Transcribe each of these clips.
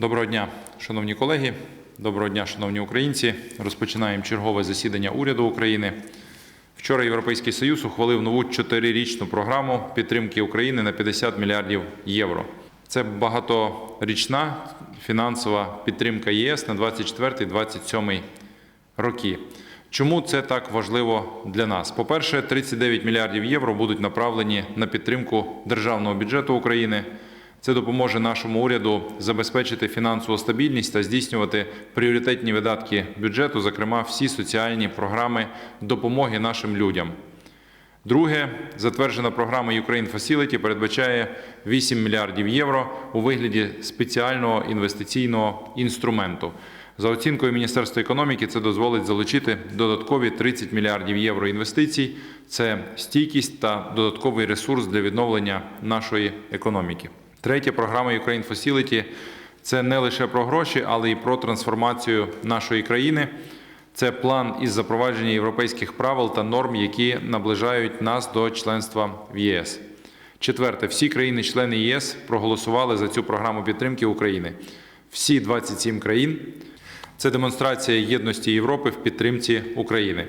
Доброго дня, шановні колеги. Доброго дня, шановні українці. Розпочинаємо чергове засідання уряду України. Вчора Європейський Союз ухвалив нову чотирирічну програму підтримки України на 50 мільярдів євро. Це багаторічна фінансова підтримка ЄС на 24-27 роки. Чому це так важливо для нас? По-перше, 39 мільярдів євро будуть направлені на підтримку державного бюджету України. Це допоможе нашому уряду забезпечити фінансову стабільність та здійснювати пріоритетні видатки бюджету, зокрема всі соціальні програми допомоги нашим людям. Друге, затверджена програма Ukraine Facility передбачає 8 мільярдів євро у вигляді спеціального інвестиційного інструменту. За оцінкою Міністерства економіки, це дозволить залучити додаткові 30 мільярдів євро інвестицій. Це стійкість та додатковий ресурс для відновлення нашої економіки. Третя програма Ukraine Facility – це не лише про гроші, але й про трансформацію нашої країни. Це план із запровадження європейських правил та норм, які наближають нас до членства в ЄС. Четверте, всі країни-члени ЄС проголосували за цю програму підтримки України. Всі 27 країн. Це демонстрація єдності Європи в підтримці України.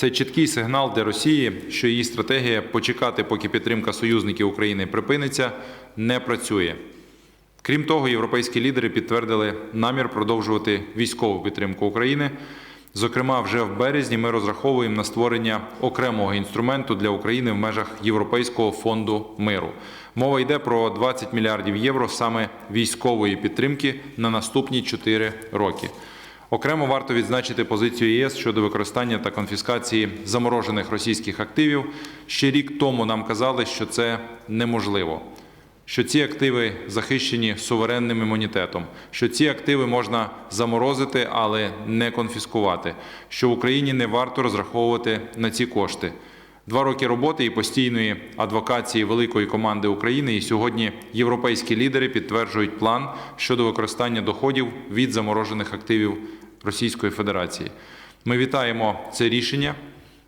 Це чіткий сигнал для Росії, що її стратегія почекати, поки підтримка союзників України припиниться, не працює. Крім того, європейські лідери підтвердили намір продовжувати військову підтримку України. Зокрема, вже в березні ми розраховуємо на створення окремого інструменту для України в межах Європейського фонду миру. Мова йде про 20 мільярдів євро саме військової підтримки на наступні 4 роки. Окремо варто відзначити позицію ЄС щодо використання та конфіскації заморожених російських активів. Ще рік тому нам казали, що це неможливо що ці активи захищені суверенним імунітетом, що ці активи можна заморозити, але не конфіскувати, що в Україні не варто розраховувати на ці кошти. Два роки роботи і постійної адвокації великої команди України, і сьогодні європейські лідери підтверджують план щодо використання доходів від заморожених активів Російської Федерації. Ми вітаємо це рішення,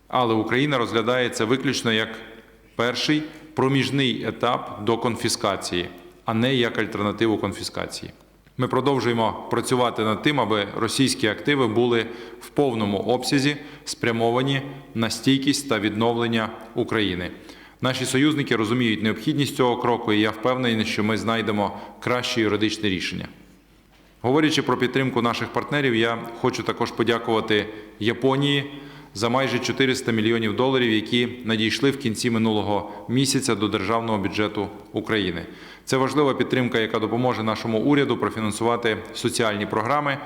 але Україна розглядає це виключно як перший проміжний етап до конфіскації, а не як альтернативу конфіскації. Ми продовжуємо працювати над тим, аби російські активи були в повному обсязі спрямовані на стійкість та відновлення України. Наші союзники розуміють необхідність цього кроку, і я впевнений, що ми знайдемо краще юридичне рішення. Говорячи про підтримку наших партнерів, я хочу також подякувати Японії за майже 400 мільйонів доларів, які надійшли в кінці минулого місяця до державного бюджету України. Це важлива підтримка, яка допоможе нашому уряду профінансувати соціальні програми.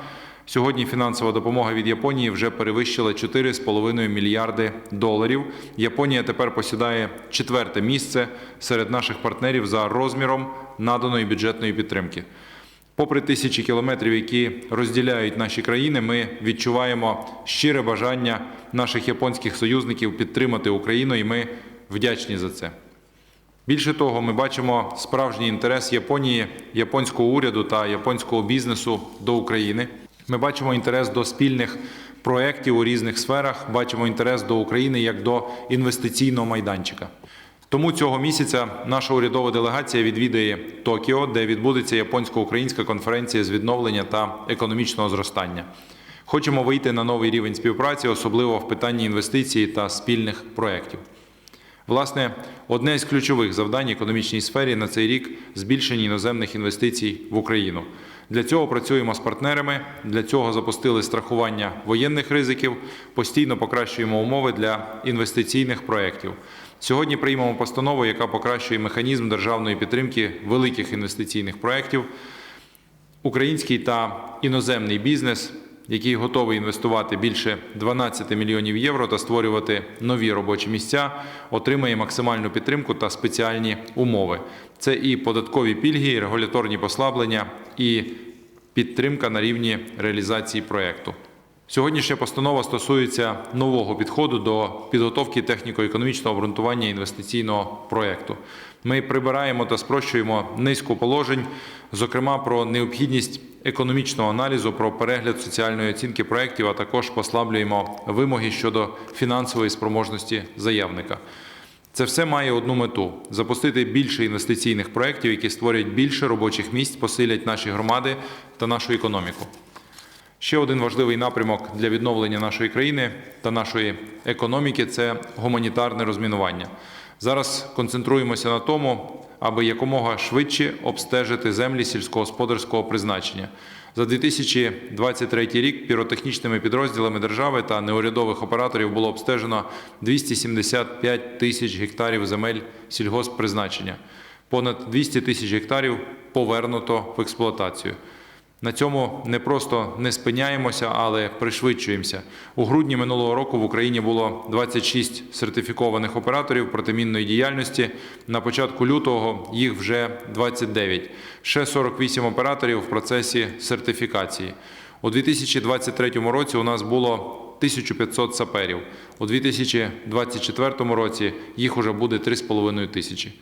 Сьогодні фінансова допомога від Японії вже перевищила 4,5 мільярди доларів. Японія тепер посідає четверте місце серед наших партнерів за розміром наданої бюджетної підтримки. Попри тисячі кілометрів, які розділяють наші країни, ми відчуваємо щире бажання наших японських союзників підтримати Україну, і ми вдячні за це. Більше того, ми бачимо справжній інтерес Японії, японського уряду та японського бізнесу до України. Ми бачимо інтерес до спільних проєктів у різних сферах, бачимо інтерес до України як до інвестиційного майданчика. Тому цього місяця наша урядова делегація відвідає Токіо, де відбудеться японсько-українська конференція з відновлення та економічного зростання. Хочемо вийти на новий рівень співпраці, особливо в питанні інвестицій та спільних проєктів. Власне, одне з ключових завдань економічній сфері на цей рік збільшення іноземних інвестицій в Україну. Для цього працюємо з партнерами. Для цього запустили страхування воєнних ризиків, постійно покращуємо умови для інвестиційних проєктів. Сьогодні приймемо постанову, яка покращує механізм державної підтримки великих інвестиційних проєктів. Український та іноземний бізнес, який готовий інвестувати більше 12 мільйонів євро та створювати нові робочі місця, отримає максимальну підтримку та спеціальні умови. Це і податкові пільги, і регуляторні послаблення, і підтримка на рівні реалізації проєкту. Сьогоднішня постанова стосується нового підходу до підготовки техніко-економічного обґрунтування інвестиційного проєкту. Ми прибираємо та спрощуємо низку положень, зокрема про необхідність економічного аналізу, про перегляд соціальної оцінки проєктів, а також послаблюємо вимоги щодо фінансової спроможності заявника. Це все має одну мету запустити більше інвестиційних проєктів, які створять більше робочих місць, посилять наші громади та нашу економіку. Ще один важливий напрямок для відновлення нашої країни та нашої економіки це гуманітарне розмінування. Зараз концентруємося на тому, аби якомога швидше обстежити землі сільськогосподарського призначення. За 2023 рік піротехнічними підрозділами держави та неурядових операторів було обстежено 275 тисяч гектарів земель сільгосппризначення. Понад 200 тисяч гектарів повернуто в експлуатацію. На цьому не просто не спиняємося, але пришвидшуємося. У грудні минулого року в Україні було 26 сертифікованих операторів протимінної діяльності. На початку лютого їх вже 29. Ще 48 операторів в процесі сертифікації. У 2023 році у нас було 1500 саперів. У 2024 році їх уже буде 3,5 тисячі.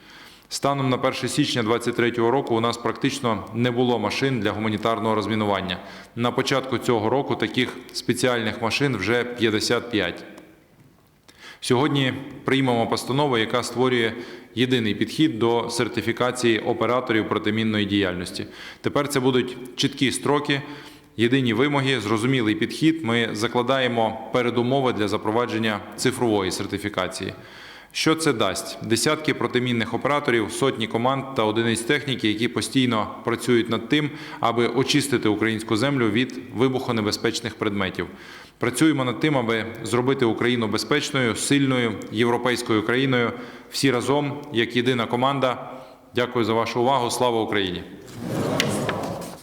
Станом на 1 січня 2023 року у нас практично не було машин для гуманітарного розмінування. На початку цього року таких спеціальних машин вже 55. Сьогодні приймемо постанову, яка створює єдиний підхід до сертифікації операторів протимінної діяльності. Тепер це будуть чіткі строки, єдині вимоги, зрозумілий підхід. Ми закладаємо передумови для запровадження цифрової сертифікації. Що це дасть? Десятки протимінних операторів, сотні команд та одиниць техніки, які постійно працюють над тим, аби очистити українську землю від вибухонебезпечних предметів. Працюємо над тим, аби зробити Україну безпечною, сильною європейською країною. Всі разом, як єдина команда. Дякую за вашу увагу. Слава Україні!